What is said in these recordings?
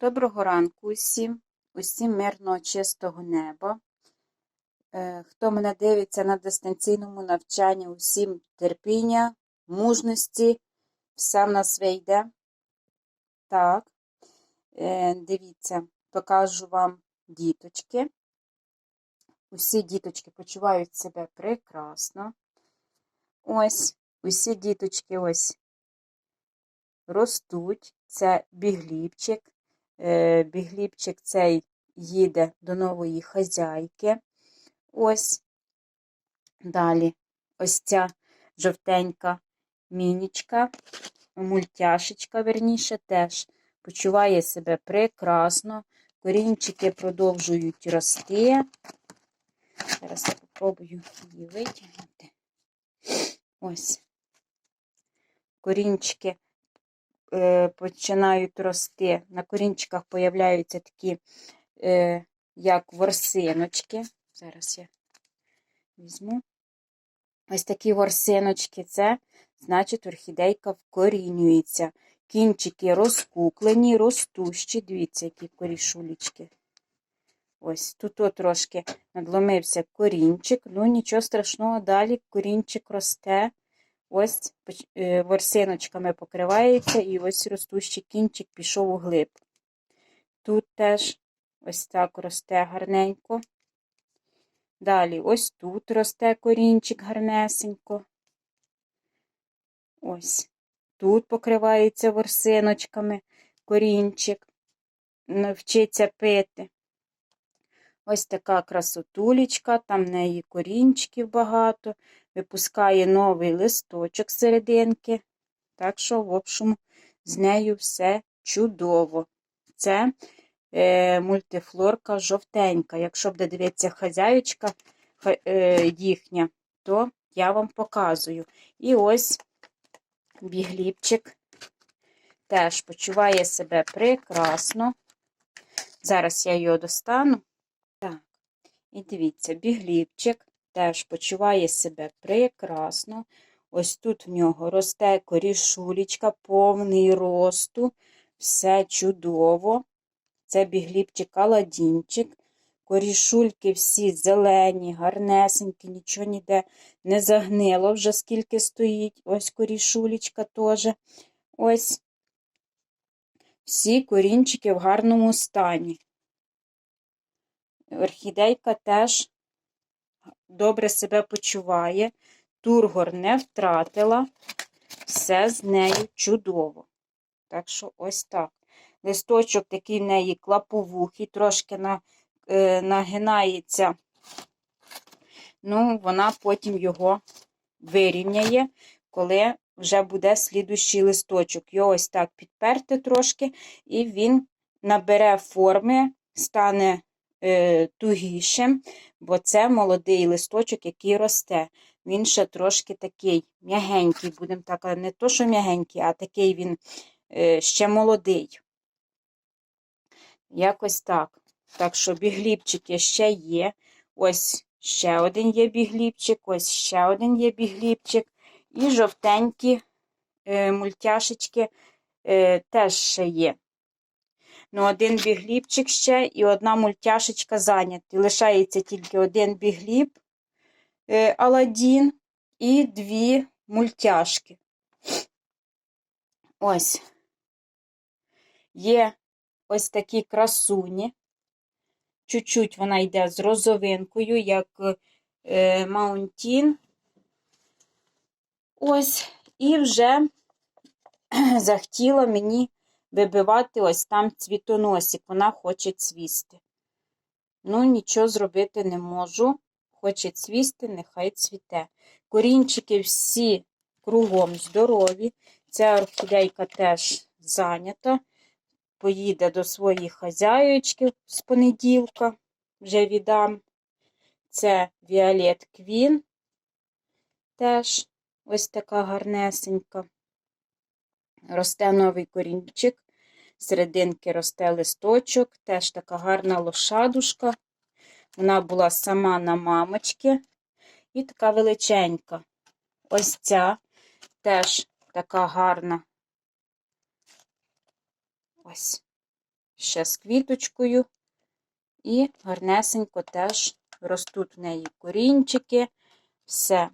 Доброго ранку усім, усім мирного чистого неба. Е, Хто мене дивиться на дистанційному навчанні, усім терпіння, мужності, все в нас вийде. Так, Е, дивіться, покажу вам діточки. Усі діточки почувають себе прекрасно. Ось, усі діточки ось ростуть. Це бігліпчик. Е, Бігліпчик цей їде до нової хазяйки. Ось. Далі ось ця жовтенька мінічка, мультяшечка, верніше, теж почуває себе прекрасно. Корінчики продовжують рости. Зараз я спробую її витягнути. Ось. Корінчики починають рости. На корінчиках появляються такі, е, як ворсиночки. Зараз я візьму. Ось такі ворсиночки це, значить, орхідейка вкорінюється. Кінчики розкуклені, ростущі. Дивіться, які корішулечки. Ось тут -от трошки надломився корінчик, ну нічого страшного, далі корінчик росте. Ось е, ворсиночками покривається, і ось ростущий кінчик пішов у глиб. Тут теж ось так росте гарненько. Далі ось тут росте корінчик гарнесенько. Ось тут покривається ворсиночками корінчик, вчиться пити. Ось така красотулечка, там в неї корінчиків багато, випускає новий листочок серединки. Так що, в общем, з нею все чудово. Це е, мультифлорка жовтенька. Якщо буде дивитися хазяючка е, їхня, то я вам показую. І ось бігліпчик теж почуває себе прекрасно. Зараз я його достану. Так, і дивіться, бігліпчик теж почуває себе прекрасно. Ось тут в нього росте корішулечка, повний росту, все чудово. Це бігліпчик аладінчик. Корішульки всі зелені, гарнесенькі, нічого ніде не загнило вже скільки стоїть. Ось корішулечка теж. Ось всі корінчики в гарному стані. Орхідейка теж добре себе почуває, тургор не втратила, все з нею чудово. Так що, ось так. Листочок такий в неї клаповухий, трошки на, е, нагинається, ну, вона потім його вирівняє, коли вже буде слідущий листочок. Його ось так підперти трошки, і він набере форми, стане тугішим, бо це молодий листочок, який росте. Він ще трошки такий м'ягенький, будемо так, не то, що м'ягенький, а такий він е, ще молодий. Якось так. Так що бігліпчики ще є. Ось ще один є бігліпчик, ось ще один є бігліпчик. І жовтенькі е, мультяшечки е, теж ще є. Ну, один бігліпчик ще і одна мультяшечка зайняті. Лишається тільки один бігліп е, Аладдін і дві мультяшки. Ось. Є ось такі красуні. Чуть-чуть вона йде з розовинкою, як е, Маунтін. Ось, і вже захотіла мені вибивати ось там цвітоносик. Вона хоче цвісти. Ну, нічого зробити не можу. Хоче цвісти, нехай цвіте. Корінчики всі кругом здорові. Ця орхідейка теж зайнята. Поїде до своїх хазяючків з понеділка, вже віддам. Це Віолет Квін. Теж ось така гарнесенька. Росте новий корінчик, серединки росте листочок, теж така гарна лошадушка. Вона була сама на мамочки і така величенька. Ось ця теж така гарна. Ось. ще з квіточкою. І гарнесенько теж ростуть в неї корінчики. Все.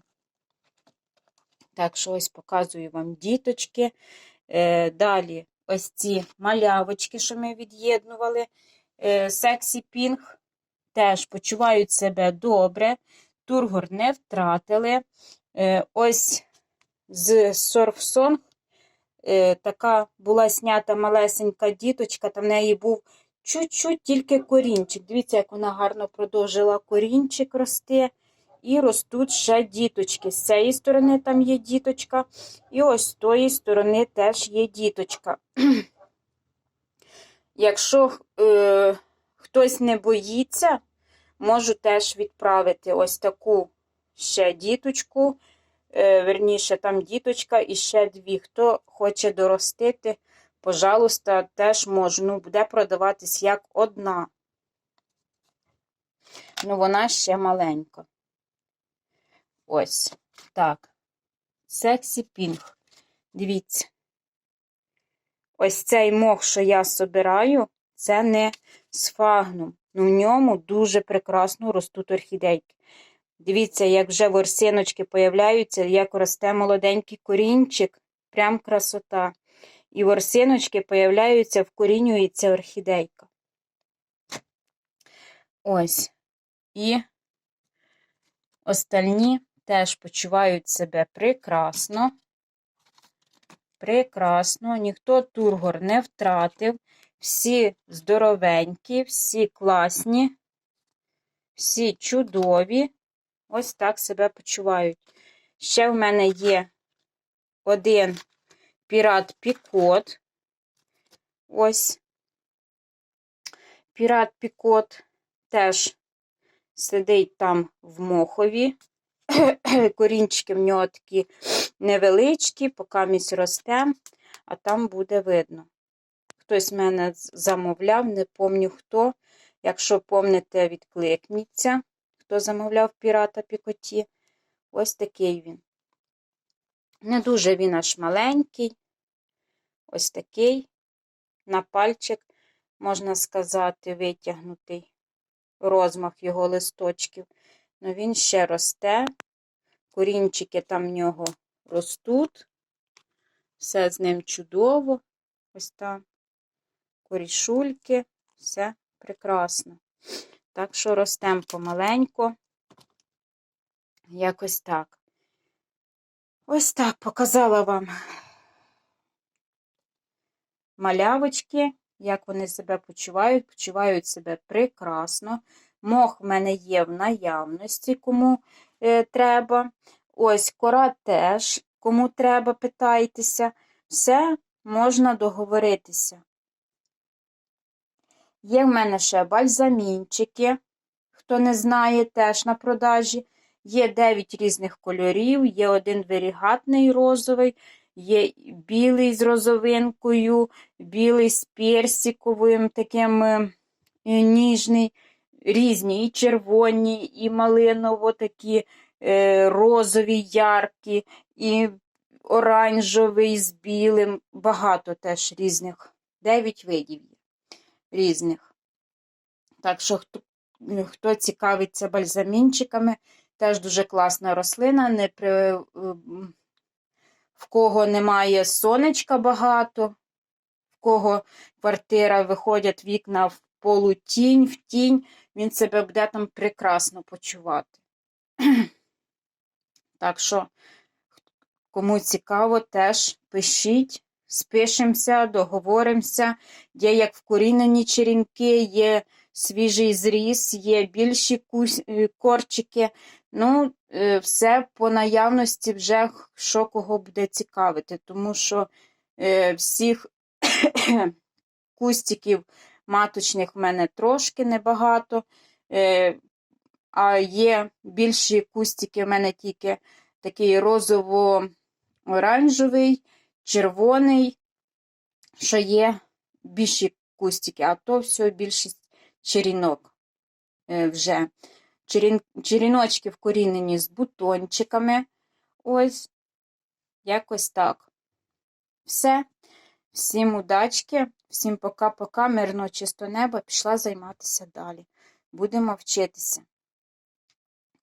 Так що ось показую вам діточки. Е, далі ось ці малявочки, що ми від'єднували. Сексі Пінг теж почувають себе добре. Тургор не втратили. Е, ось з Сорфсонг е, така була снята малесенька діточка, там в неї був чуть-чуть тільки корінчик. Дивіться, як вона гарно продовжила корінчик рости. І ростуть ще діточки. З цієї сторони там є діточка, і ось з тої сторони теж є діточка. Якщо е, хтось не боїться, можу теж відправити ось таку ще діточку. Е, верніше, там діточка і ще дві. Хто хоче доростити, пожалуйста, теж можу. Ну, буде продаватись як одна. Ну, вона ще маленька. Ось так. Сексі пінг. Дивіться. Ось цей мох, що я собираю, це не сфагнум. Ну, в ньому дуже прекрасно ростуть орхідейки. Дивіться, як вже ворсиночки появляються, як росте молоденький корінчик. Прям красота. І ворсиночки появляються, вкорінюється орхідейка. Ось. І остальні теж почувають себе прекрасно. Прекрасно, ніхто тургор не втратив. Всі здоровенькі, всі класні, всі чудові. Ось так себе почувають. Ще в мене є один пірат Пікот. Ось. Пірат Пікот теж сидить там в мохові. Корінчики в нього такі невеличкі, поки місь росте, а там буде видно. Хтось мене замовляв, не пам'ятаю хто. Якщо помните, відкликніться, хто замовляв пірата Пікоті. Ось такий він. Не дуже він аж маленький. Ось такий. На пальчик, можна сказати, витягнутий розмах його листочків. Ну він ще росте. Корінчики там в нього ростуть. Все з ним чудово. Ось там. Корішульки, все прекрасно. Так що ростемо помаленько. Якось так. Ось так показала вам малявочки, як вони себе почувають. Почувають себе прекрасно. Мох в мене є в наявності, кому е, треба. Ось кора теж, кому треба, питайтеся. Все можна договоритися. Є в мене ще бальзамінчики, хто не знає, теж на продажі. Є 9 різних кольорів, є один вирігатний розовий, є білий з розовинкою, білий з персиковим, таким е, ніжний, різні, і червоні, і малиново такі е, розові, яркі, і оранжевий з білим. Багато теж різних. 9 видів є різних. Так що, хто, хто цікавиться бальзамінчиками, теж дуже класна рослина. Не при, В кого немає сонечка багато, в кого квартира виходять вікна в полутінь, в тінь, він себе буде там прекрасно почувати. Так що, кому цікаво, теж пишіть спишемося, договоримося. Є як вкорінені черенки, є свіжий зріз, є більші е, корчики. Ну, е, все по наявності вже що кого буде цікавити, тому що е, всіх кустиків маточних в мене трошки небагато. А є більші кустики в мене тільки такий розово-оранжевий, червоний, що є більші кустики, а то все більшість черінок е, вже. Черін, черіночки вкорінені з бутончиками. Ось, якось так. Все. Всім удачки, всім пока-пока, мирно чисто неба. Пішла займатися далі. Будемо вчитися.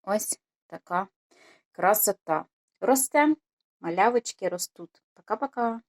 Ось така красота. Росте, малявочки ростуть. Пока-пока.